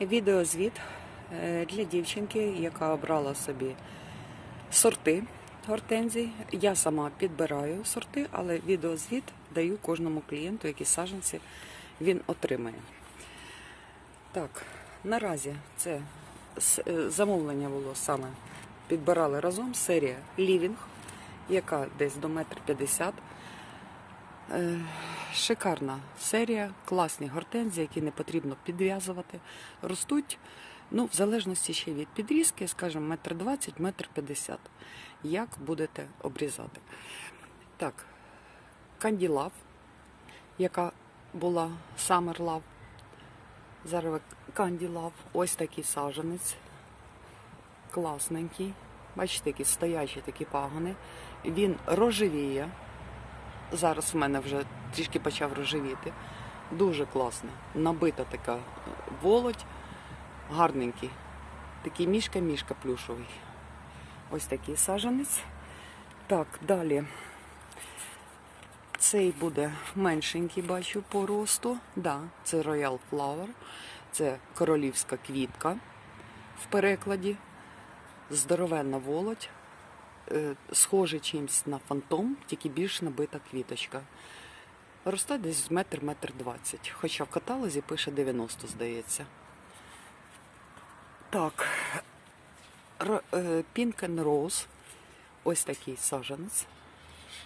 Відеозвіт е, для дівчинки, яка обрала собі сорти гортензій. Я сама підбираю сорти, але відеозвіт даю кожному клієнту, які саджанці він отримає. Так, наразі це е, замовлення було саме підбирали разом. Серія Лівінг, яка десь до метр п'ятдесят. Е, Шикарна серія, класні гортензії, які не потрібно підв'язувати. Ростуть, ну, в залежності ще від підрізки, скажімо, метр двадцять, метр п'ятдесят. Як будете обрізати? Так, канділав, яка була Love. Зараз канділав, ось такий саженець. Класненький. Бачите, які стоячі такі пагони. Він рожевіє. Зараз в мене вже трішки почав рожевіти. Дуже класно. Набита така е, володь, гарненький. Такий мішка-мішка плюшовий. Ось такий сажанець. Так, далі. Цей буде меншенький, бачу, по росту. Да, це Royal Flower. Це королівська квітка в перекладі. Здоровенна володь. Е, схоже чимось на фантом, тільки більш набита квіточка. Росте десь метр, метр двадцять. Хоча в каталозі пише 90, здається. Так. Е, Pink and Rose. Ось такий сажанець.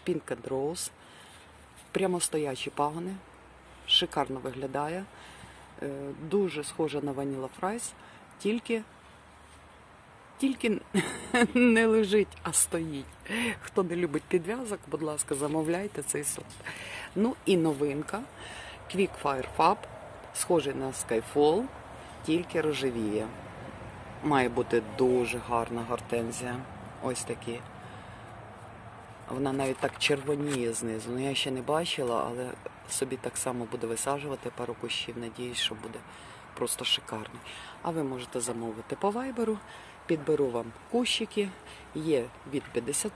Pink and Rose. Прямостоячі пагони. Шикарно виглядає. Е, Дуже схожа на Vanilla Fries, тільки тільки не лежить, а стоїть. Хто не любить підв'язок, будь ласка, замовляйте цей сорт. Ну і новинка Quick Fire Fab, схожий на Skyfall, тільки рожевіє. Має бути дуже гарна гортензія. Ось такі. Вона навіть так червоніє знизу. Ну я ще не бачила, але собі так само буду висаджувати пару кущів. Надіюсь, що буде просто шикарний. А ви можете замовити по вайберу. Підберу вам кущики. Є від 50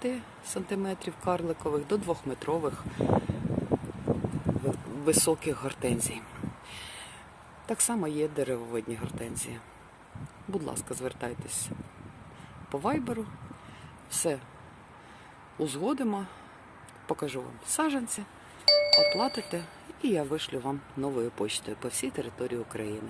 см карликових до 2-метрових високих гортензій. Так само є деревовидні гортензії. Будь ласка, звертайтесь по вайберу. Все узгодимо, покажу вам саджанці, оплатите, і я вишлю вам новою почтою по всій території України.